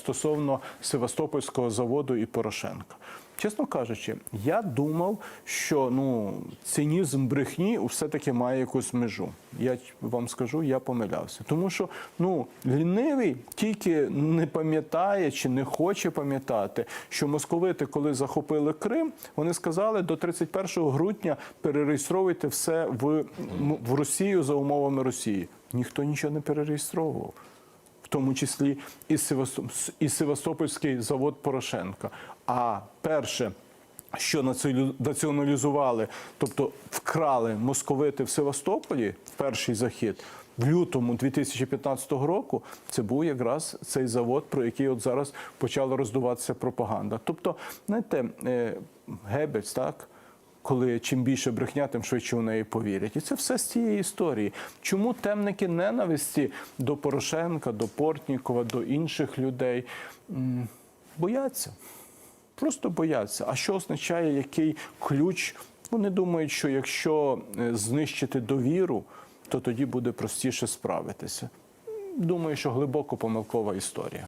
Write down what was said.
стосовно Севастопольського заводу і Порошенка. Чесно кажучи, я думав, що ну цинізм брехні все-таки має якусь межу. Я вам скажу, я помилявся. Тому що ну лінивий тільки не пам'ятає чи не хоче пам'ятати, що московити, коли захопили Крим, вони сказали до 31 грудня перереєстровуйте все в, в Росію за умовами Росії. Ніхто нічого не перереєстровував тому числі і Севастоп- і Севастопольський завод Порошенка. А перше, що націоналізували, тобто вкрали московити в Севастополі, перший захід. В лютому 2015 року це був якраз цей завод, про який от зараз почала роздуватися пропаганда. Тобто, знаєте, е, Геббельс, так, коли чим більше брехня, тим швидше у неї повірять. І це все з цієї історії. Чому темники ненависті до Порошенка, до Портнікова, до інших людей бояться? Просто бояться. А що означає який ключ? Вони думають, що якщо е, знищити довіру, то тоді буде простіше справитися. Думаю, що глибоко помилкова історія.